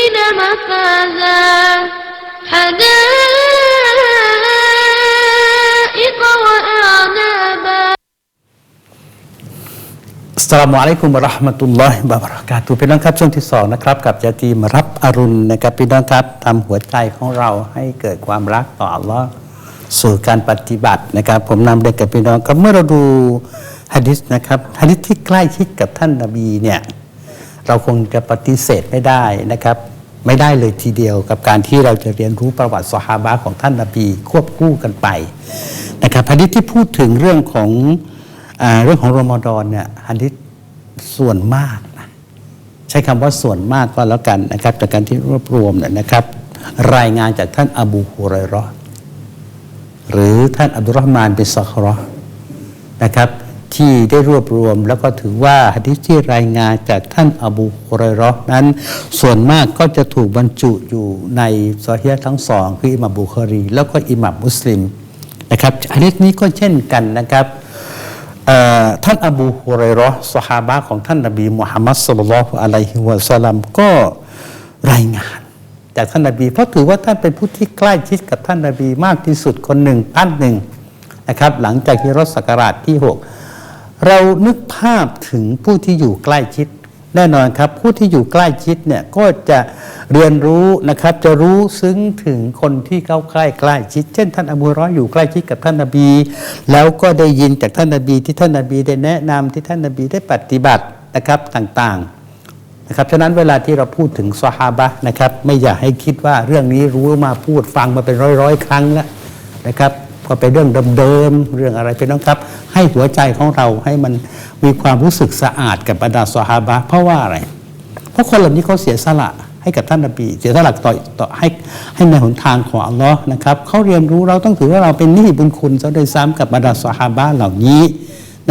للمتقين مفازا حدائق وأعنابا อัสสลามุอะลัยกุมวะเราะห์มะตุลลอฮิวะบะเราะกาตุฮ์พี่น้องครับช่วงที่สองนะครับกับยาตีมารับอรุณนะครับพี่น้องครับทำหัวใจของเราให้เกิดความรักต่ออัลลอฮ์สู่การปฏิบัตินะครับ ผมนำเด็กกับพี่น้องครับเมื่อเราดูฮะดิษนะครับฮะดิษที่ใกล้ชิดกับท่านนบีเนี่ย เราคงจะปฏิเสธไม่ได้นะครับ ไม่ได้เลยทีเดียวกับการที่เราจะเรียนรู้ประวัติสหาบะของท่านนบีควบคู่กันไปนะครับฮะดิษที่พูดถึงเรื่องของอเรื่องของรอมฎอนเนี่ยฮันดิษส่วนมากนะใช้คำว่าส่วนมากก็แล้วกันนะครับจากการที่รวบรวมเนี่ยนะครับ รายงานจากท่านอบูฮุไรราะห์หรือท่านอับดุลรอฮ์มานบินซัครอห์นะครับ ที่ได้รวบรวม แล้วก็ถือว่าฮะดิษที่รายงานจากท่านอบูฮุไรเราะห์นั้น ส่วนมากก็จะถูกบรรจุอยู่ในซอฮีทั้งสองคืออิหมัมบุคอรี แล้วก็อิหมัมมุสลิมนะครับฮะดิษนี้ก็เช่นกันนะครับท่านอบูฮุไรเราะห์สหาบะของท่านนบีมุฮัมมัดสุลลัลลอฮุอะลัยฮิวะสัลลัมก็รายงานจากท่านนบี เพราะถือว่าท่านเป็นผู้ที่ใกล้ชิดกับท่านนบีมากที่สุดคนหนึ่งท่านหนึ่งนะครับ หลังจากฮิรอศักราชที่ 6 เรานึกภาพถึงผู้ที่อยู่ใกล้ชิด แน่นอนครับ ผู้ที่อยู่ใกล้ชิดเนี่ยก็จะเรียนรู้นะครับจะรู้ซึ้งถึงคนที่เข้าใกล้ใกล้ชิด เช่น ท่านอบูร้อยอยู่ใกล้ชิดกับท่านนบี แล้วก็ได้ยินจากท่านนบีที่ท่านนบีได้แนะนำที่ท่านนบีได้ปฏิบัตินะครับต่างๆนะครับฉะนั้นเวลาที่เราพูดถึงซอฮาบะนะครับไม่อยากให้คิดว่าเรื่องนี้รู้มาพูดฟังมาเป็นร้อยๆ ครั้งแล้วนะครับ ก็เป็นเรื่องเดิมๆเรื่องอะไรเป็นน้องครับ ให้หัวใจของเราให้มันมีความรู้สึกสะอาดกับบรรดาซอฮาบะเพราะว่าอะไร เพราะคนเหล่านี้เขาเสียสละให้กับท่านนบีเสียสละต่อต่อให้ให้ในหนทางของอัลลอฮ์นะครับเขาเรียนรู้เราต้องถือว่าเราเป็นหนี้บุญคุณซะโดวยซ้ำกับบรรดาสหาบะเหล่านี้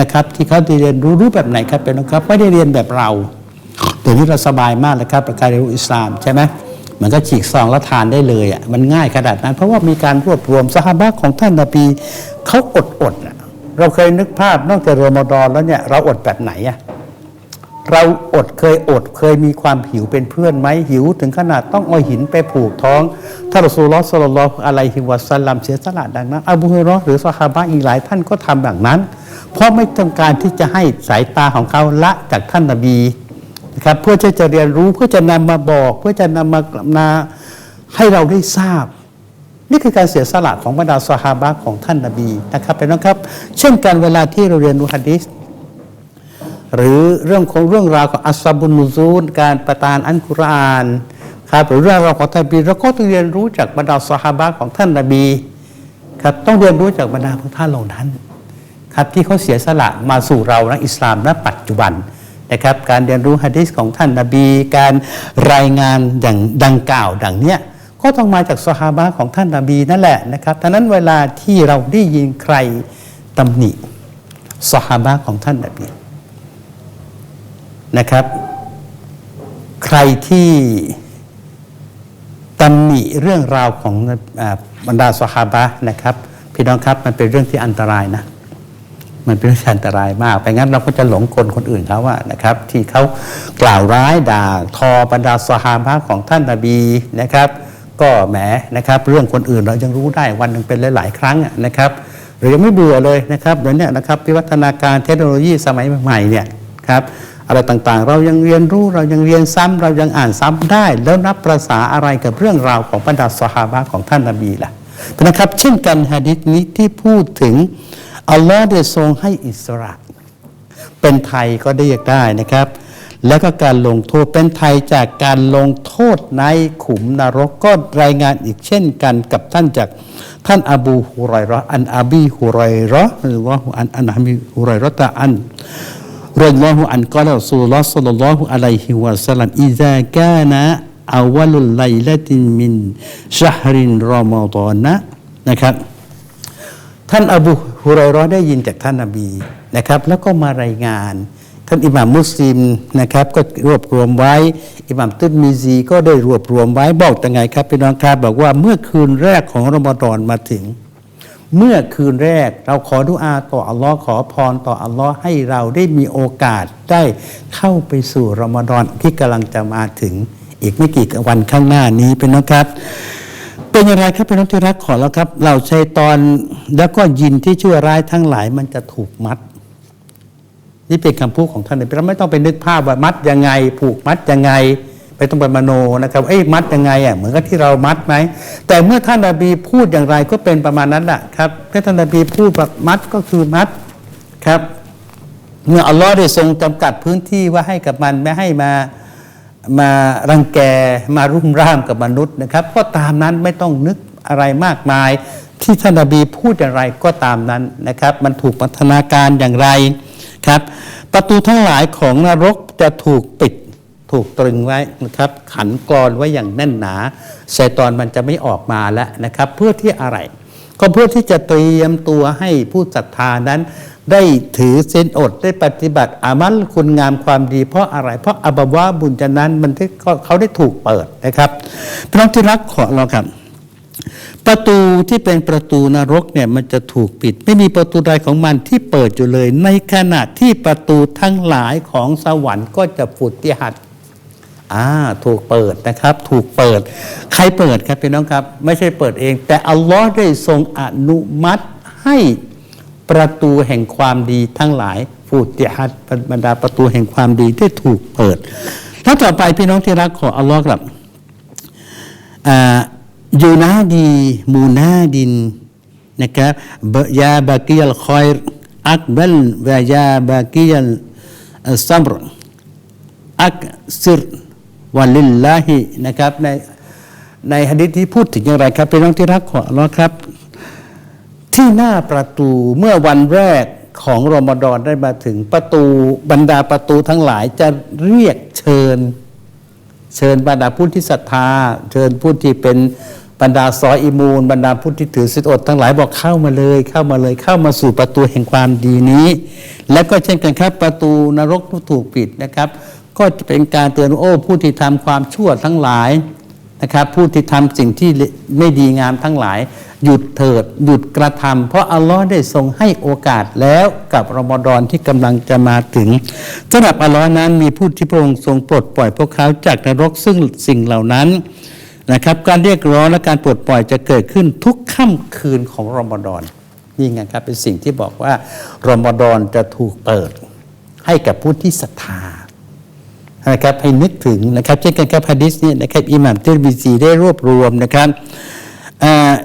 นะครับ ที่เขาได้เรียนรู้รู้แบบไหนครับเป็นนะครับไม่ได้เรียนแบบเราเดี๋ยวนี้เราสบายมากเลยครับประการเรียนรู้อิสลามใช่ไหม มันก็ฉีกซองแล้วทานได้เลยอะมันง่ายขนาดนั้น เพราะว่ามีการรวบรวมสหาบะของท่านนบีเขาอดอดอะเราเคยนึกภาพนอกจากรอมฎอนแล้วเนี่ยเราอดแบบไหนอะเราอดเคยอดเคยมีความหิวเป็นเพื่อนไหมหิว ถึงขนาดต้องเอาหินไปผูกท้องท่านรอสูลลอฮ์ศ็อลลอฮอะลัยฮิวสัลลัมเสียสละดังนั้นอบูฮุรยราะห์หรือซอฮาบะอีกหลายท่านก็ทำอย่างนั้น เพราะไม่ต้องการที่จะให้สายตาของเขาละจากท่านนบี นะครับเพื่อที่จะเรียนรู้เพื่อจะนำมาบอก เพื่อจะนำมามาให้เราได้ทราบ นี่คือการเสียสละของบรรดาซอฮาบะห์ของท่านนบีนะครับเป็นนะครับ เช่นกันเวลาที่เราเรียนรู้ฮะดีษหรือเรื่องของเรื่องราวของอัสซาบุนูซูลการประทานอันกุรอานครับหรือเรื่องราวของท่านนบีเราก็ต้องเรียนรู้จากบรรดาสหาบะของท่านนบีครับต้องเรียนรู้จากบรรดาของท่านเหล่านั้น ครับที่เขาเสียสละมาสู่เรานะอิสลามณปัจจุบัน นะครับ การเรียนรู้ฮะดีษของท่านนบี การรายงานอย่างดังกล่าวดังเนี้ยก็ต้องมาจากสหาบะของท่านนบีนั่นแหละนะครับดังนั้นเวลาที่เราได้ยินใครตำหนิสหาบะของท่านนบีนะครับ ใครที่ตำหนิเรื่องราวของบรรดาสหาบะนะครับ พี่น้องครับมันเป็นเรื่องที่อันตรายนะ มันเป็นเรื่องอันตรายมาก ไปงั้นเราก็จะหลงกลคนอื่นเขาว่านะครับ ที่เขากล่าวร้ายด่าทอบรรดาสหาบะของท่านนบีนะครับ ก็แหมนะครับ เรื่องคนอื่นเรายังรู้ได้วันหนึ่งเป็นหลาย ๆ ครั้งนะครับหรือยังไม่เบื่อเลยนะครับเดี๋ยวนี้นะครับวิวัฒนาการเทคโนโลยีสมัยใหม่เนี่ยครับอะไรต่างๆ เรายังเรียนรู้เรายังเรียนซ้ำเรายังอ่านซ้ำได้ แล้วนับประษาอะไรกับเรื่องราวของบรรดาสหาบะห์ของท่านนบีล่ะนะครับ เช่นกันฮะดิษนี้ที่พูดถึง อัลลอฮ์ได้ทรงให้อิสระ เป็นไทยก็ได้เรียกได้นะครับ แล้วก็การลงโทษเป็นไทยจากการลงโทษในขุมนรกก็รายงานอีกเช่นกันกับท่านจากท่านอบูฮุไรราะห์อันอบีฮุไรราะห์หรือว่าอันอันอบีฮุไรราะห์ตะอันรอยลอฮุอันกอลรอซูลุลลอฮ์ศ็อลลัลลอฮุอะลัยฮิวะสัลลัมอิซากานะอาวลุลไลละตินมินชะฮรินรอมฎอนนะนะครับ ท่านอบูฮุไรเราะห์ได้ยินจากท่านนบีนะครับ แล้วก็มารายงาน ท่านอิหม่ามมุสลิมนะครับ ก็รวบรวมไว้ อิหม่ามตุนมีซีก็ได้รวบรวมไว้บอกยังไงครับพี่น้องครับบอกว่าเมื่อคืนแรกของรอมฎอนมาถึง เมื่อคืนแรกเราขอดุอาต่ออัลลอฮ์ขอพรต่ออัลลอฮ์ให้เราได้มีโอกาสได้เข้าไปสู่รอมฎอนที่กำลังจะมาถึง อีกไม่กี่วันข้างหน้านี้เป็นน้องครับ เป็นอย่างไรครับเป็นน้องที่รักขอแล้วครับ เราชัยตอนแล้วก็ยินที่ชั่วร้ายทั้งหลายมันจะถูกมัด นี่เป็นคำพูดของท่านเลยเราไม่ต้องไปนึกภาพว่ามัดยังไง ผูกมัดยังไงไม่ต้องไปมโนนะครับเอ้ยมัดยังไงอะเหมือนกับที่เรามัดไหมแต่เมื่อท่านนบีพูดอย่างไรก็เป็นประมาณนั้นแหละครับถ้าท่านนบีพูดแบบมัดก็คือมัดครับ เมื่ออัลลอฮ์ได้ทรงจำกัดพื้นที่ว่าให้กับมันไม่ให้มา มารังแกมารุ่มร่ามกับมนุษย์นะครับ ก็ตามนั้นไม่ต้องนึกอะไรมากมาย ที่ท่านนบีพูดอย่างไรก็ตามนั้นนะครับ มันถูกพัฒนาการอย่างไรครับ ประตูทั้งหลายของนรกจะถูกปิดถูกตรึงไว้นะครับ ขันกรอนไว้อย่างแน่นหนาชัยตอนมันจะไม่ออกมาแล้วนะครับ เพื่อที่อะไร ก็เพื่อที่จะเตรียมตัวให้ผู้ศรัทธานั้น ได้ถือเส้นอดได้ปฏิบัติอามัลคุณงามความดี เพราะอะไร เพราะอับวาบุญจนั้นมันได้เขาได้ถูกเปิดนะครับพี่น้องที่รักขอเราครับประตูที่เป็นประตูนรกเนี่ยมันจะถูกปิด ไม่มีประตูใดของมันที่เปิดอยู่เลย ในขณะที่ประตูทั้งหลายของสวรรค์ก็จะฟุดที่หัด อ่าถูกเปิดนะครับ ถูกเปิด ใครเปิดครับพี่น้องครับ ไม่ใช่เปิดเอง แต่อัลลอฮ์ได้ทรงอนุมัติให้ประตูแห่งความดีทั้งหลายฟูติฮัดบรรดาประตูแห่งความดีได้ถูกเปิดแล้วต่อไปพี่น้องที่รักของอัลลอฮ์ครับอยูนาดีมูนาดินนะครับบยาบากียลคอยอักบัลวะยาบากียลซับรอักซิร วะลิลลาฮินะครับในในฮะดิษที่พูดถึงอย่างไรครับเป็นน้องที่รักของอัลลอฮ์ครับ ที่หน้าประตูเมื่อวันแรกของรอมฎอนได้มาถึงประตูบรรดาประตูทั้งหลายจะเรียกเชิญ เชิญบรรดาผู้ที่ศรัทธา เชิญผู้ที่เป็นบรรดาซออิมูนบรรดาผู้ที่ถือสิทธิอดทั้งหลายบอกเข้ามาเลย เข้ามาเลยเข้ามาสู่ประตูแห่งความดีนี้ และก็เช่นกันครับประตูนรกถูกปิดนะครับ ก็จะเป็นการเตือนโอ้ผู้ที่ทำความชั่วทั้งหลายนะครับผู้ที่ทำสิ่งที่ไม่ดีงามทั้งหลาย หยุดเถิดหยุดกระทำเพราะอัลลอฮ์ได้ทรงให้โอกาสแล้วกับรอมฎอนที่กำลังจะมาถึงสำหรับอัลลอฮ์นั้นมีผู้ที่พระองค์ทรงปลดปล่อยพวกเขาจากนรกซึ่งสิ่งเหล่านั้นนะครับ การเรียกร้องและการปลดปล่อยจะเกิดขึ้นทุกค่ำคืนของรอมฎอนนี่ไงครับเป็นสิ่งที่บอกว่ารอมฎอนจะถูกเปิดให้กับผู้ที่ศรัทธา นะครับให้นึกถึงนะครับเช่นกันกับฮะดิษเนี่ยนะครับอิหม่ามเตอร์บิซีได้รวบรวมนะครับ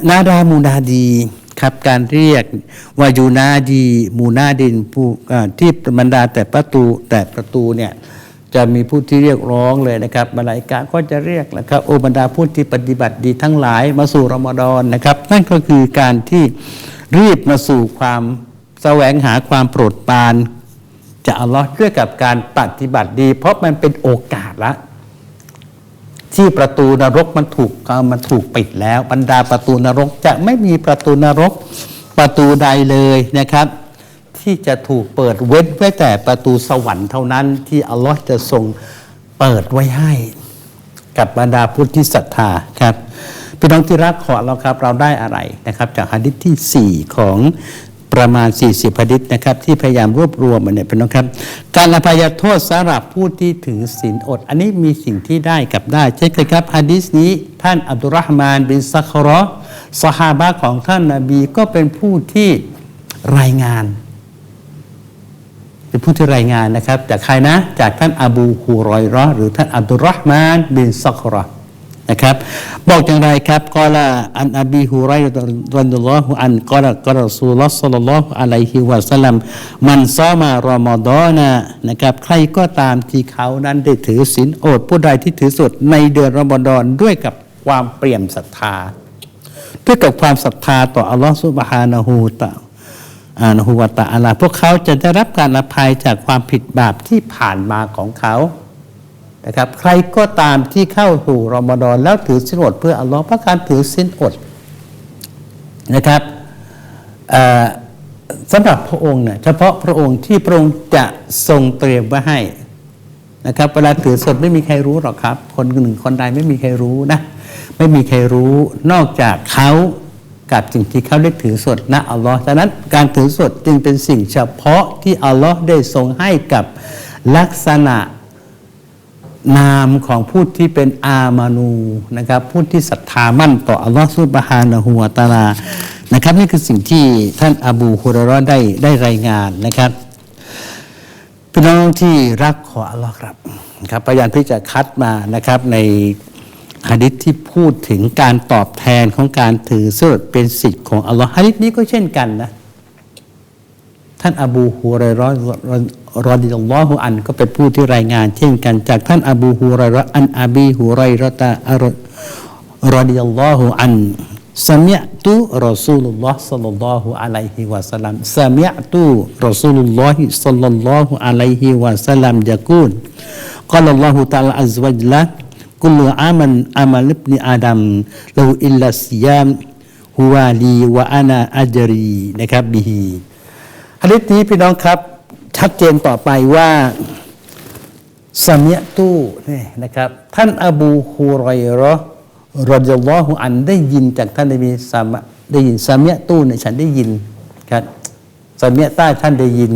นาดามูนาดีครับการเรียกวายูนาดีมูนาดินผู้ที่บรรดาแต่ประตูแต่ประตูเนี่ยจะมีผู้ที่เรียกร้องเลยนะครับมาลายกาก็จะเรียกนะครับโอบรรดาผู้ที่ปฏิบัติดีทั้งหลายมาสู่รอมฎอนนะครับ นั่นก็คือการที่รีบมาสู่ความแสวงหาความโปรดปราน จะอัลลอฮ์ด้วยกับการปฏิบัติดี เพราะมันเป็นโอกาสละ ที่ประตูนรกมันถูกมันถูกปิดแล้ว บรรดาประตูนรกจะไม่มีประตูนรกประตูใดเลยนะครับ ที่จะถูกเปิดเว้นไว้แต่ประตูสวรรค์เท่านั้นที่อัลลอฮ์จะทรงเปิดไว้ให้กับบรรดาผู้ที่ศรัทธาครับพี่น้องที่รักขอเราครับเราได้อะไรนะครับ จากหะดิษที่ 4 ของ ประมาณ 40หะดิษนะครับ ที่พยายามรวบรวมมาเนี่ยพี่น้องครับ การอภัยโทษสำหรับผู้ที่ถือศีลอด อันนี้มีสิ่งที่ได้กับได้เช่นกันครับหะดิษนี้ท่านอับดุลรอฮ์มานบินซัครอสหาบะของท่านนาบีก็เป็นผู้ที่รายงาน เป็นผู้ที่รายงานนะครับ จากใครนะ จากท่านอบูฮูรอยราะห์หรือท่านอับดุลรอฮ์มานบินซัคราะห์ นะครับบอกอย่างไรครับกอลาอันอบีฮูไรราะห์รดิยัลลอฮุอันกอลากอลรอซูลุลลอฮ์ศ็อลลัลลอฮุอะลัยฮิวะสัลลัมมันซอมารอมฎอนะนะครับใครก็ตามที่เขานั้นได้ถือศีลอดผู้ใดที่ถือสดในเดือนรอมฎอนด้วยกับความเปี่ยมศรัทธา ด้วยกับความศรัทธาต่ออัลลอฮฺซุบฮานะฮูตะอานะฮูวะตะอาลาพวกเขาจะได้รับการอภัยจากความผิดบาปที่ผ่านมาของเขา นะครับใครก็ตามที่เข้าสู่รอมฎอนแล้วถือสินอดเพื่ออัลลอฮ์เพราะการถือสินอดนะครับสำหรับพระองค์เนี่ยเฉพาะพระองค์ที่พระองค์จะทรงเตรียมไว้ให้นะครับเวลาถือสดไม่มีใครรู้หรอกครับ คนหนึ่งคนใดไม่มีใครรู้นะไม่มีใครรู้นอกจากเขากับสิ่งที่เขาได้ถือสดนะอัลลอฮ์ฉะนั้นการถือสดจึงเป็นสิ่งเฉพาะที่อัลลอฮ์ได้ทรงให้กับลักษณะ นามของผู้ที่เป็นอามานูนะครับผู้ที่ศรัทธามั่นต่ออัลลอฮฺซุบฮานะฮูวะตาลานะครับ นี่คือสิ่งที่ท่านอบูฮุรรอได้ได้รายงานนะครับพี่น้องที่รักของอัลลอฮ์ครับครับพยายามที่จะคัดมานะครับในฮะดิษที่พูดถึงการตอบแทนของการถือสุดเป็นสิทธิ์ของอัลลอฮ์ฮะดิษนี้ก็เช่นกันนะ ท่านอบูฮุไรรอรดิลลอฮุอันก็เป็นผู้ที่รายงาน เช่นกันจากท่านอบูฮุไรรออันอาบีฮุไรรอตารอดิลลอฮุอันสมยตุรอซูลุลลอฮ์สัลลัลลอฮุอะลัยฮิวะสัลลัมสมยตุรอซูลุลลอฮ์สัลลัลลอฮุอะลัยฮิวะสัลลัมจะกูนกล่าวลลอฮุตาลอัซวะจละกุลูอามันอามัลบนีอาดัมลูอิลลัสยามฮุวาลีวะอานาอัจรีนะครับบิฮี ฮะดิษนี้พี่น้องครับชัดเจนต่อไปว่าสมียตู้นี่นะครับ ท่านอบูฮุไรเราะห์รอดิยัลลอฮุอันได้ยินจากท่านนบีสามได้ยินสมียตู้เนี่ยฉันได้ยินครับสมียต้าท่านได้ยิน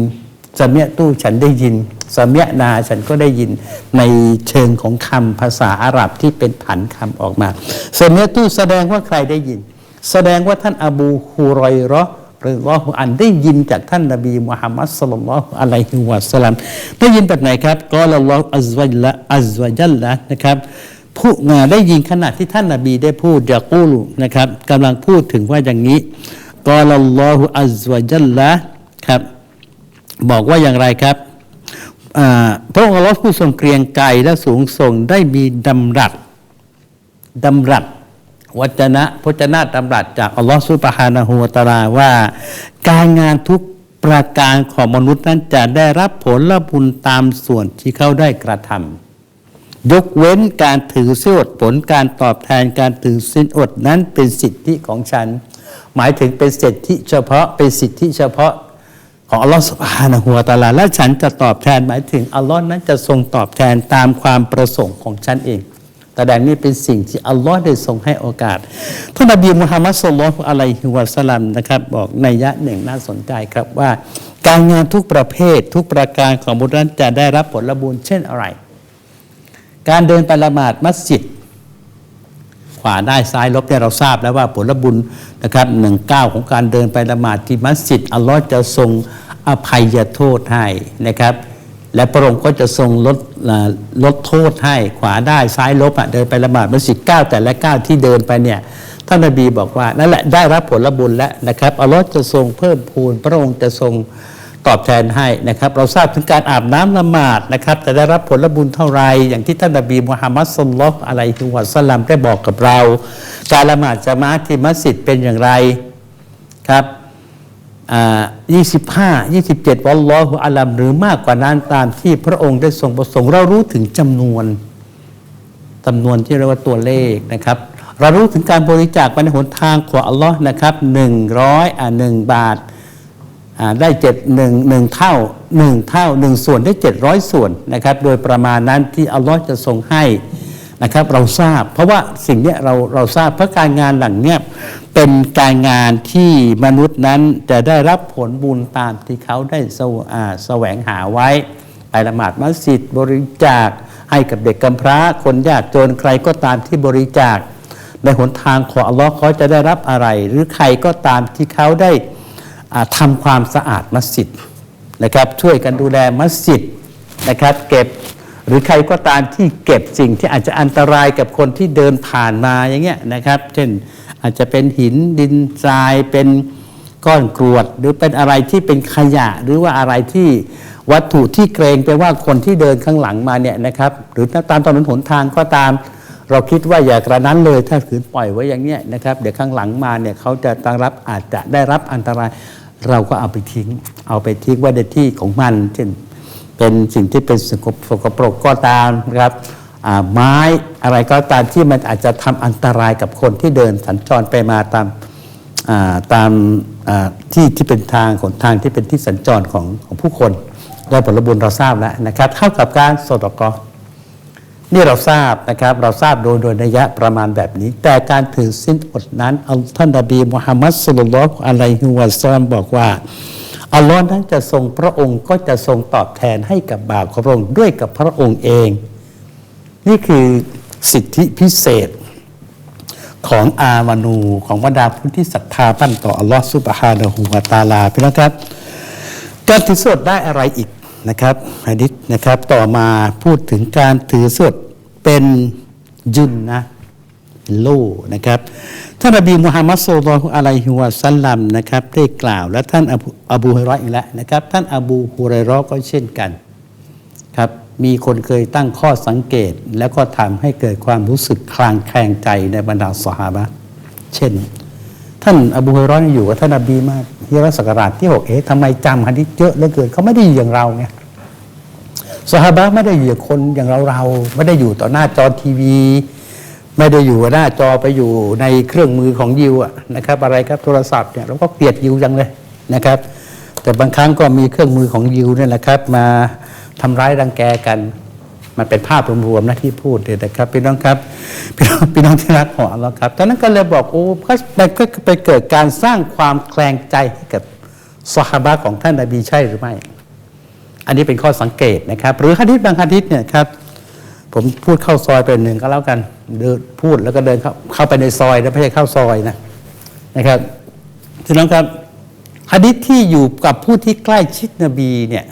สมียตู้ฉันได้ยินสมียนาฉันก็ได้ยินในเชิงของคำภาษาอาหรับที่เป็นผันคำออกมาสมียตู้แสดงว่าใครได้ยิน แสดงว่าท่านอบูฮุไรเราะห์ รอลอฮุอันได้ยินจากท่านนบีมุฮัมมัดสลลัลลอฮุอะลัยฮิวะสัลลัมได้ยินแบบไหนครับก็ละลอฮุอัลวะจละอัลวะจัลละนะครับผู้งาได้ยินขณะที่ท่านนบีได้พูดยากูลนะครับกำลังพูดถึงว่าอย่างนี้ก็ลลอฮุอัลวะจัลละครับบอกว่าอย่างไรครับพระองค์อัลลอฮ์ผู้ทรงเกรียงไกรและสูงส่งได้มีดำรัสดำรัส วจนะพจนะดำรัสจากอัลลอฮฺสุบฮานะฮูวตาลาว่า การงานทุกประการของมนุษย์นั้นจะได้รับผลละบุญตามส่วนที่เขาได้กระทำยกเว้นการถือสินอดผลการตอบแทนการถือสินอดนั้นเป็นสิทธิของฉัน หมายถึงเป็นสิทธิเฉพาะเป็นสิทธิเฉพาะของอัลลอฮฺสุบฮานะฮูวตาลาและฉันจะตอบแทนหมายถึงอัลลอฮ์นั้นจะทรงตอบแทนตามความประสงค์ของฉันเอง แสดงนี่เป็นสิ่งที่อัลลอฮ์ได้ทรงให้โอกาสท่านนบีมุฮัมมัดสุลลัลอะลัยฮิวะสลลัมนะครับบอกในยะหนึ่งน่าสนใจครับว่า การงานทุกประเภททุกประการของบุตรนั้นจะได้รับผลบุญเช่นอะไร การเดินไปละหมาดมัสยิดขวาได้ซ้ายลบเนี่ยเราทราบแล้วว่าผลบุญนะครับหนึ่งเก้าของการเดินไปละหมาดที่มัสยิดอัลลอฮ์จะทรงอภัยโทษให้นะครับ และพระองค์ก็จะทรงลดลดโทษให้ขวาได้ซ้ายลบอะเดินไปละหมาดมัสยิดเก้าแต่ละเก้าที่เดินไปเนี่ยท่านนบีบอกว่านั่นแหละได้รับผลบุญแล้วนะครับอัลลอฮ์จะทรงเพิ่มพูน พระองค์จะทรงตอบแทนให้นะครับ เราทราบถึงการอาบน้ำละหมาดนะครับจะได้รับผลบุญเท่าไรอย่างที่ท่านนบีมุฮัมมัดสุลลัลอะลัยฮิวะสัลลัมได้บอกกับเรา การละหมาดจะมาที่มัสยิดเป็นอย่างไรครับ ยี่สิบห้ายี่สิบเจ็ดวัลลอฮุอาลัมหรือมากกว่านั้นตามที่พระองค์ได้ทรงประสงค์เรารู้ถึงจำนวนจำนวนที่เรียกว่าตัวเลขนะครับ เรารู้ถึงการบริจาคไปในหนทางของอัลลอฮ์นะครับหนึ่งร้อยอ่าหนึ่งบาทอ่าได้เจ็ดหนึ่งหนึ่งเท่าหนึ่งเท่าหนึ่งส่วนได้เจ็ดร้อยส่วนนะครับ โดยประมาณนั้นที่อัลลอฮ์จะทรงให้ นะครับเราทราบ เพราะว่าสิ่งนี้เราเราทราบเพราะการงานหลังเนี้ยเป็นการงานที่มนุษย์นั้นจะได้รับผลบุญตามที่เขาได้แสวแสวงหาไว้ไปละหมาดมัสยิดบริจาคให้กับเด็กกำพร้าคนยากจนใครก็ตามที่บริจาค ในหนทางของอัลลอฮ์เขาจะได้รับอะไร หรือใครก็ตามที่เขาได้อ่าทำความสะอาดมัสยิดนะครับช่วยกันดูแลมัสยิดนะครับ เก็บ หรือใครก็ตามที่เก็บสิ่งที่อาจจะอันตรายกับคนที่เดินผ่านมาอย่างเงี้ยนะครับ เช่นอาจจะเป็นหินดินทรายเป็นก้อนกรวด หรือเป็นอะไรที่เป็นขยะ หรือว่าอะไรที่วัตถุที่เกรงไปว่าคนที่เดินข้างหลังมาเนี่ยนะครับหรือตามถนนหนทางก็ตาม เราคิดว่าอย่ากระนั้นเลยถ้าขืนปล่อยไว้อย่างเนี้ยนะครับเดี๋ยวข้างหลังมาเนี่ยเขาจะต้งรับอาจจะได้รับอันตราย เราก็เอาไปทิ้ง เอาไปทิ้งไว้ในที่ของมัน เช่น เป็นสิ่งที่เป็นสกปสกปรกก็ตามนะครับไม้อะไรก็ตามที่มันอาจจะทำอันตรายกับคนที่เดินสัญจรไปมาตามาตามาที่ที่เป็นทางของทางที่เป็นที่สัญจรของของผู้คนได้ผลบุญเราทราบแล้วนะครับเท่ากับการสดกอนี่เราทราบนะครับเราทราบโดยโดยนัยยะประมาณแบบนี้ แต่การถือสิ้นอดนั้นอัลท่านนบีมุฮัมมัดสุลลัลอะลัยฮิวะซัลลัมบอกว่า อัลลอฮ์นั้นจะทรงพระองค์ก็จะทรงตอบแทนให้กับบ่าวของพระองค์ด้วยกับพระองค์เอง นี่คือสิทธิพิเศษของอามานูของบรรดาผู้ที่ศรัทธาตั้นต่ออัลลอฮฺซุบฮานะฮูวาตาลาพี่น้องครับการถือสวดได้อะไรอีกนะครับฮะดิษนะครับต่อมาพูดถึงการถือสวดเป็นยุนนะ โล่นะครับท่านอบีมุฮัมมัดสุลอฮุอะลัยฮิวะสัลลัมนะครับได้กล่าวและท่านอบูอบูฮุรเราะอีกแล้วนะครับ ท่านอบูฮุรเราะก็เช่นกันครับมีคนเคยตั้งข้อสังเกต แล้วก็ทำให้เกิดความรู้สึกคลางแคลงใจในบรรดาสหาบะเช่น ท่านอบูฮุรเราะห์เนี่ยอยู่กับท่านอบีมาฮิรัสกราชที่หกเอ๊ะทำไมจำฮะดิษเยอะเหลือเกินเขาไม่ได้อยู่อย่างเราไงสหาบะห์ไม่ได้อยู่กับคนอย่างเราเราไม่ได้อยู่ต่อหน้าจอทีวี ไม่ได้อยู่หน้าจอไปอยู่ในเครื่องมือของยิวนะครับ อะไรครับโทรศัพท์เนี่ยเราก็เกลียดยิวจังเลยนะครับ แต่บางครั้งก็มีเครื่องมือของยิวเนี่ยแหละครับ มาทำร้ายรังแกกัน มันเป็นภาพรวมๆนะที่พูดเนี่ยนะครับพี่น้องครับพี่น้องพี่น้องที่รักของอัลลอฮ์ครับตอนนั้นก็เลยบอกโอ้ก็มันก็ไปเกิดการสร้างความแคลงใจให้กับสหาบะของท่านนบีใช่หรือไม่ อันนี้เป็นข้อสังเกตนะครับ หรือฮะดิษบางฮะดิษเนี่ยครับผมพูดเข้าซอยไปหนึ่งก็แล้วกัน เดินพูดแล้วก็เดินเข้าเข้าไปในซอยนะไม่ใช่เข้าซอยนะนะครับพี่น้องครับฮะดิษที่อยู่กับผู้ที่ใกล้ชิดนบีเนี่ย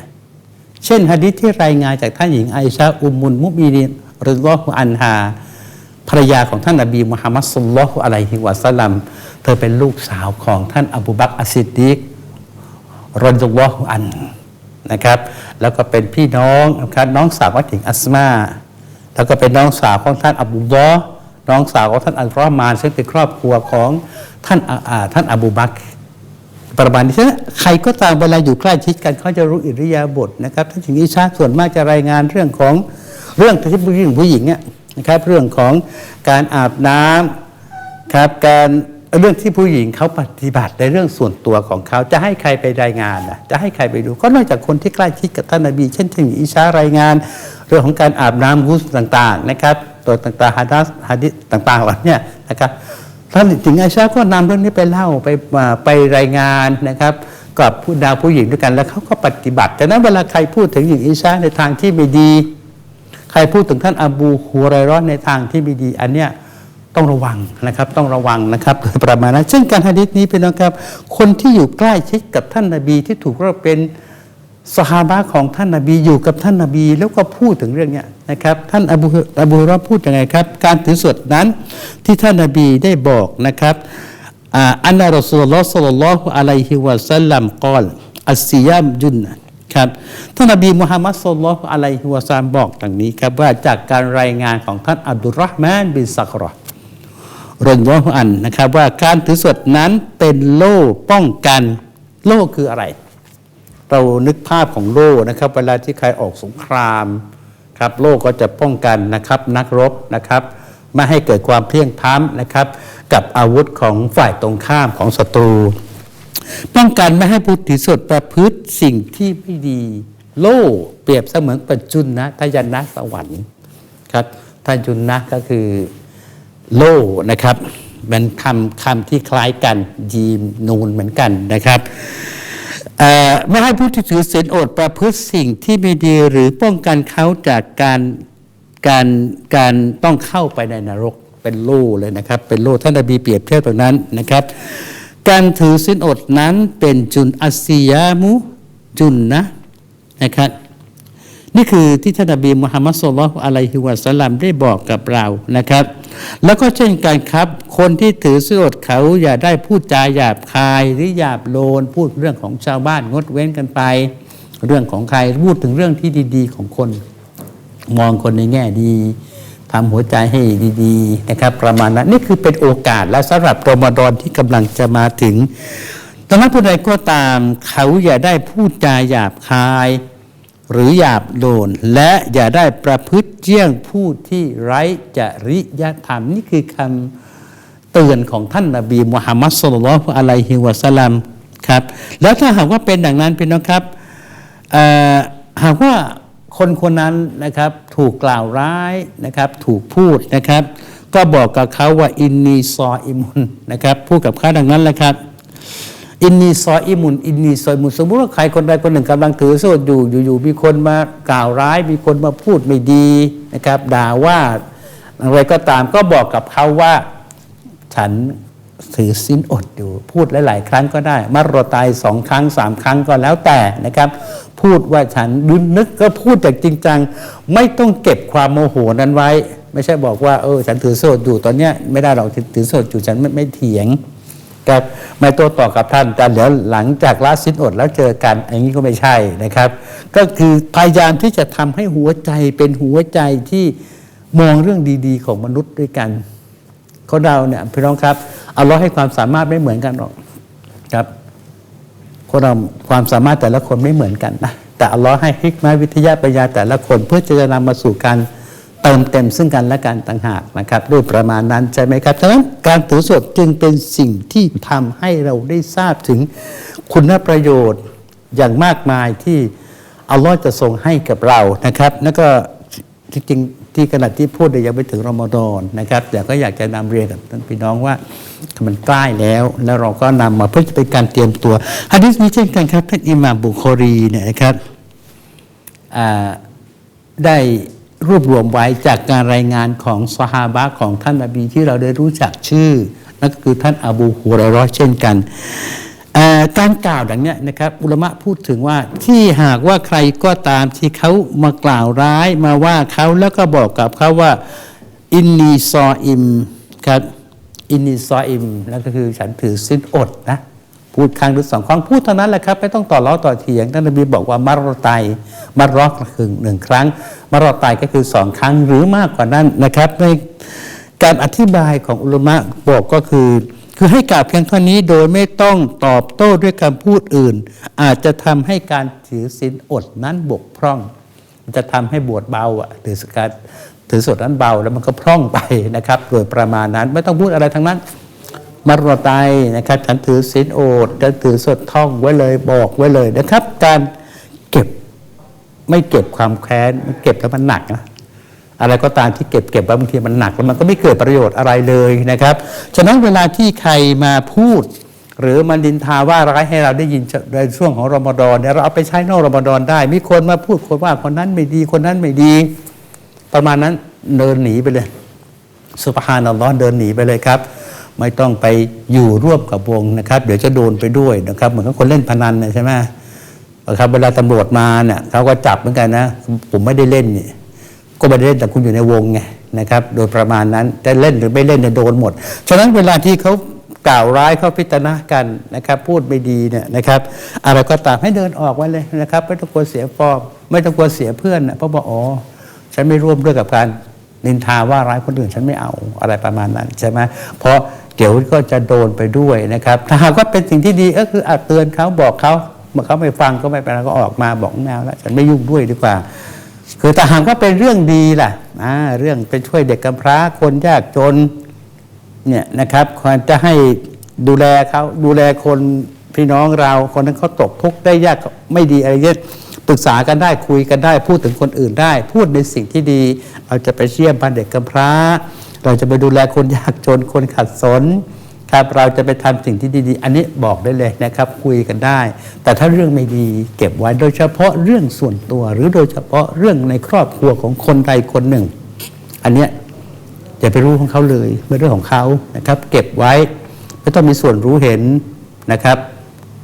เช่นฮะดิษที่รายงานจากท่านหญิงไอชาอุมมุลมุมีนีนริดลอฮุอันฮาภรรยาของท่านนบีมุฮัมมัดสุลลัลอฮุอะลัยฮิวะสัลลัมเธอเป็นลูกสาวของท่านอบูบักอัสซิดดีกรอนจุลลอฮุอันนะครับ แล้วก็เป็นพี่น้องนะครับน้องสาวของหญิงอัสมา แล้วก็เป็นน้องสาวของท่านอบูบอน้องสาวของท่านอัลรอมาน ซึ่งเป็นครอบครัวของท่านอาท่านอบูบักประมาณนี้ฉะนั้นใครก็ตามเวลาอยู่ใกล้ชิดกันเขาจะรู้อิริยาบถนะครับท่านชิงอิชาส่วนมากจะรายงานเรื่องของเรื่องที่ผู้หญิงผู้หญิงเนี่ยนะครับเรื่องของการอาบน้ำครับการ เรื่องที่ผู้หญิงเขาปฏิบัติในเรื่องส่วนตัวของเขาจะให้ใครไปรายงานนะจะให้ใครไปดู ก็นอกจากคนที่ใกล้ชิดกับท่านนบี เช่นท่านหญิงอิชารายงาน เรื่องของการอาบน้ำกุสต่างๆนะครับตัวต่างๆฮะดัสฮะดิษต่างๆเหล่านี้นะครับท่านหญิงอิชาก็นำเรื่องนี้ไปเล่าไปไปรายงานนะครับกับผู้ดาวผู้หญิงด้วยกันแล้วเขาก็ปฏิบัติแต่นั้นเวลาใครพูดถึงหญิงอิชาในทางที่ไม่ดี ใครพูดถึงท่านอบูฮุไรราะห์ในทางที่ไม่ดีอันเนี้ย ต้องระวังนะครับต้องระวังนะครับโดประมาณนั้นเช่นการฮะดิษนี้เป็นนะครับ คนที่อยู่ใกล้ชิดกับท่านนบีที่ถูกเรียกเป็นสหาบะของท่านนบีอยู่กับท่านนบี แล้วก็พูดถึงเรื่องนี้นะครับ ท่านอบูอบูราะพูดยังไงครับ การถือสวดนั้นที่ท่านนบีได้บอกนะครับอันนะรอสูลุลลอฮ์ศ็อลลัลลอฮุอะลัยฮิวะซัลลัมกอลอัสซิยามจุนนะครับท่านนบีมุฮัมมัดสุลลัลอฮุอะลัยฮิวะซัลลัมบอกดังนี้ครับว่าจากการรายงานของท่านอับดุลรห์มานบินซักรอ รนยอฮุอันนะครับ ว่าการถือสวดนั้นเป็นโล่ป้องกันโล่คืออะไร เรานึกภาพของโล่นะครับ เวลาที่ใครออกสงครามครับโล่ก็จะป้องกันนะครับนักรบนะครับไม่ให้เกิดความเพลียงพล้ำนะครับ กับอาวุธของฝ่ายตรงข้ามของศัตรู ป้องกันไม่ให้ผู้ถือสวดประพฤติสิ่งที่ไม่ดี โล่เปรียบเสมือนปัจจุนนะทยันนะสวรรค์ครับทายันนะก็คือ โลนะครับเป็นคำคำที่คล้ายกันยีมนูนเหมือนกันนะครับไม่ให้ผู้ที่ถือศีลอดประพฤติสิ่งที่ไม่ดีหรือป้องกันเขาจากการการการต้องเข้าไปในนรกเป็นโล่เลยนะครับ เป็นโล่ท่านนบีเปรียบเทียบตรงนั้นนะครับ การถือศีลอดนั้นเป็นจุนอัสซิยามุจุนนะนะครับนี่คือที่ท่านนบีมุฮัมมัดสุลลัลอะลัยฮิวะสัลลัมได้บอกกับเรานะครับ แล้วก็เช่นกันครับ คนที่ถือศีลอดเขาอย่าได้พูดจาหยาบคายหรือหยาบโลนพูดเรื่องของชาวบ้านงดเว้นกันไป เรื่องของใครพูดถึงเรื่องที่ดี ๆ ของคน มองคนในแง่ดีทำหัวใจให้ดีๆนะครับ ประมาณนั้นนี่คือเป็นโอกาสและสำหรับรอมฎอนที่กำลังจะมาถึงดังนั้นผู้ใดก็ตามเขาอย่าได้พูดจาหยาบคาย หรือหยาบโลนและอย่าได้ประพฤติเยี่ยงผู้ที่ไร้จริยธรรม นี่คือคำเตือนของท่านนบีมุฮัมมัดสุลลัลอฮุอะลัยฮิวะสลัมครับ แล้วถ้าหากว่าเป็นอย่างนั้นพี่น้องครับหากว่าคนคนนั้นนะครับถูกกล่าวร้ายนะครับถูกพูดนะครับ ก็บอกกับเขาว่าอินนีซออิมุนนะครับพูดกับเขาดังนั้นแหละครับ อินนีซอยอิมุนอินนีซออิมุนสมมติว่าใครคนใดคนหนึ่งกำลังถือโซดอยู่อยู่ๆมีคนมากล่าวร้าย มีคนมาพูดไม่ดีนะครับด่าว่าอะไรก็ตามก็บอกกับเขาว่าฉันถือสินอดอยู่ พูดหลาย ๆ ครั้งก็ได้มัรตายสองครั้งสามครั้งก็แล้วแต่นะครับ พูดว่าฉันดึนนึกก็พูดจากจริงจังไม่ต้องเก็บความโมโหนั้นไว้ ไม่ใช่บอกว่าเออฉันถือโสดอยู่ตอนเนี้ยไม่ได้หรอกถือโสดอยู่ฉันไม่ไม่เถียง กับไม่โต้ตอบกับท่าน แต่เดี๋ยวหลังจากละสินอดแล้วเจอกันอันนี้ก็ไม่ใช่นะครับ ก็คือพยายามที่จะทำให้หัวใจเป็นหัวใจที่มองเรื่องดีๆ ของมนุษย์ด้วยกันคนเราเนี่ยพี่น้องครับเอัลเลอให้ความสามารถไม่เหมือนกันหรอกครับคนเราความสามารถแต่ละคนไม่เหมือนกันนะแต่อัลเลอฮ์ให้ฮิกมาวิทยาปัญญาแต่ละคนเพื่อจะนำมาสู่การ ติมเต็มซึ่งกันและกันต่างหากนะครับด้วยประมาณนั้นใช่ไหมครับฉะนั้นการถือสดจึงเป็นสิ่งที่ทำให้เราได้ทราบถึงคุณประโยชน์อย่างมากมายที่อัลลอฮ์จะทรงให้กับเรานะครับ แล้วก็จริงที่ขณะที่พูดเนี่ยยังไม่ถึงรอมฎอนนะครับแต่ก็อยากจะนำเรียนกับท่านพี่น้องว่ามันใกล้แล้ว แล้วเราก็นำมาเพื่อจะเป็นการเตรียมตัวฮะดิษนี้เช่นกันครับท่านอิหม่ามบุคอรีเนี่ยนะครับได้ รวบรวมไว้จากการรายงานของสฮาบะของท่านนบีที่เราได้รู้จักชื่อ นั่นก็คือท่านอบูฮุรราะห์เช่นกันการกล่าวดังนี้นะครับอุลมะพูดถึงว่าที่หากว่าใครก็ตามที่เขามากล่าวร้ายมาว่าเขาแล้วก็บอกกับเขาว่าอินนีซออิมครับอินนีซออิมแล้วก็คือฉันถือสิ้นอดนะ พูดครั้งหรือสองครั้งพูดเท่านั้นแหละครับไม่ต้องต่อล้อต่อเถียงท่านนบีบอกว่ามารอไตมารอกคือหนึ่งครั้งมารอไตก็คือสองครั้งหรือมากกว่านั้นนะครับในการอธิบายของอุลมะบอกก็คือ คือให้กล่าวเพียงเท่านี้โดยไม่ต้องตอบโต้ด้วยคำพูดอื่น อาจจะทำให้การถือศีลอดนั้นบกพร่องจะทำให้บวชเบาอะถือสกัดถือสดนั้นเบาแล้วมันก็พร่องไปนะครับ โดยประมาณนั้นไม่ต้องพูดอะไรทั้งนั้น มรอไตยนะครับฉันถือศีลโอดฉันถือสดท่องไว้เลยบอกไว้เลยนะครับ การเก็บไม่เก็บความแค้นมันเก็บแล้วมันหนักนะอะไรก็ตามที่เก็บเก็บไว้บางทีมันหนักแล้วมันก็ไม่เกิดประโยชน์อะไรเลยนะครับ ฉะนั้นเวลาที่ใครมาพูด หรือมันดินทาว่าร้ายให้เราได้ยินในช่วงของรอมฎอนเนี่ยเราเอาไปใช้นอกรอมฎอนได้ มีคนมาพูดคนว่าคนนั้นไม่ดีคนนั้นไม่ดี ประมาณนั้นเดินหนีไปเลยสุภานัลลอฮ์เดินหนีไปเลยครับ ไม่ต้องไปอยู่ร่วมกับวงนะครับ เดี๋ยวจะโดนไปด้วยนะครับ เหมือนกับคนเล่นพนันนี่ยใช่ไหมครับเวลาตำรวจมาเนี่ยเขาก็จับเหมือนกันนะ ผมไม่ได้เล่นนี่ก็ไม่ได้เล่นแต่คุณอยู่ในวงไงนะครับ โดยประมาณนั้นจะเล่นหรือไม่เล่นเนี่ยโดนหมด ฉะนั้นเวลาที่เขากล่าวร้ายเขาพิจารณากันนะครับ พูดไม่ดีเนี่ยนะครับ อะไรก็ตามให้เดินออกไว้เลยนะครับ ไม่ต้องกลัวเสียฟอร์มไม่ต้องกลัวเสียเพื่อนนะเพราะว่าอ๋อฉันไม่ร่วมด้วยกับการนินทาว่าร้ายคนอื่นฉันไม่เอาอะไรประมาณนั้นใช่ไหมเพราะ เดี๋ยวก็จะโดนไปด้วยนะครับ ถ้าหากว่าเป็นสิ่งที่ดีก็คืออาเตือนเขาบอกเขาเมื่อเขาไม่ฟังก็ไม่เป็นไรก็ออกมาบอกแมวแล้วฉันไม่ยุ่งด้วยดีกว่า คือถ้าหากว่าเป็นเรื่องดีล่ะอ่าเรื่องไปช่วยเด็กกำพร้าคนยากจนเนี่ยนะครับควรจะให้ดูแลเขาดูแลคนพี่น้องเราคนนั้นเขาตกทุกข์ได้ยากไม่ดีอะไรเงี้ยปรึกษากันได้คุยกันได้ พูดถึงคนอื่นได้ พูดในสิ่งที่ดี เราจะไปเชี่ยมพันเด็กกำพร้า เราจะไปดูแลคนยากจนคนขัดสนครับเราจะไปทำสิ่งที่ดีๆ อันนี้บอกได้เลยนะครับ คุยกันได้ แต่ถ้าเรื่องไม่ดีเก็บไว้โดยเฉพาะเรื่องส่วนตัว หรือโดยเฉพาะเรื่องในครอบครัวของคนใดคนหนึ่ง อันเนี้ยอย่าไปรู้ของเขาเลยเป็นเรื่องของเขานะครับ เก็บไว้ไม่ต้องมีส่วนรู้เห็นนะครับ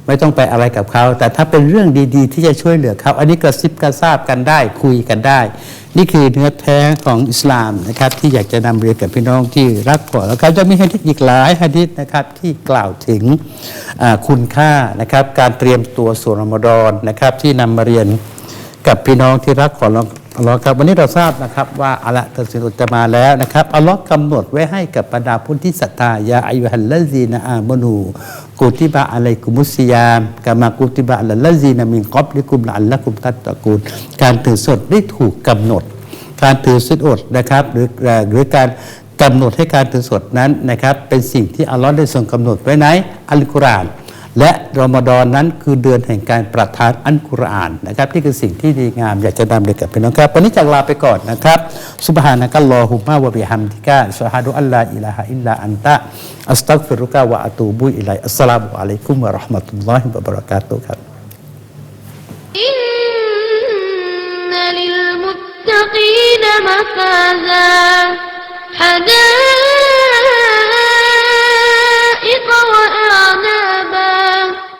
ไม่ต้องไปอะไรกับเขา แต่ถ้าเป็นเรื่องดีๆ ที่จะช่วยเหลือเขา อันนี้กระซิบกระซาบกันได้คุยกันได้ นี่คือเนื้อแท้ของอิสลามนะครับ ที่อยากจะนำเรียนกับพี่น้องที่รักก่อนแล้วก็จะมีฮะดิษอีกหลายฮะดิษนะครับที่กล่าวถึงคุณค่านะครับ การเตรียมตัวสู่รอมฎอนนะครับ ที่นำมาเรียนกับพี่น้องที่รักของ อัลลอฮ์ครับวันนี้เราทราบนะครับว่าอัลลอฮ์ตัดสินอุตจะมาแล้วนะครับอัลลอฮ์กำหนดไว้ให้กับบรรดาผู้ที่ศรัทธายาอายุฮัลละซีนะอามานูกุติบะอะลัยกุมุสยามกามากุติบะอัลละซีนะมินกอบลิกุมละอัลละกุมตัตตะกูลการถือสดได้ถูกกำหนด การถือสินอดนะครับหรือเอ่อหรือการกำหนดให้การถือสดนั้นนะครับเป็นสิ่งที่อัลลอฮ์ได้ทรงกำหนดไว้ในอัลกุรอาน และรอมฎอนนั้นคือเดือนแห่งการประทานอันกุรอานนะครับที่คือสิ่งที่ดีงามอยากจะนำเรียนกับพี่น้องครับ วันนี้จากลาไปก่อนนะครับสุบฮานะกัลลอฮุมะวะบิฮัมดิกะสฮาดุอัลลาอิลาฮะอิลลาอันตะอัสตักฟิรุกะวะอะตูบุอิลัยอัสสลามุอะลัยกุมวะราะห์มะตุลลอฮิวะบะเราะกาตุครับอินนัลิลมุตติกินมะฟาซาฮานาอิ وأعناقا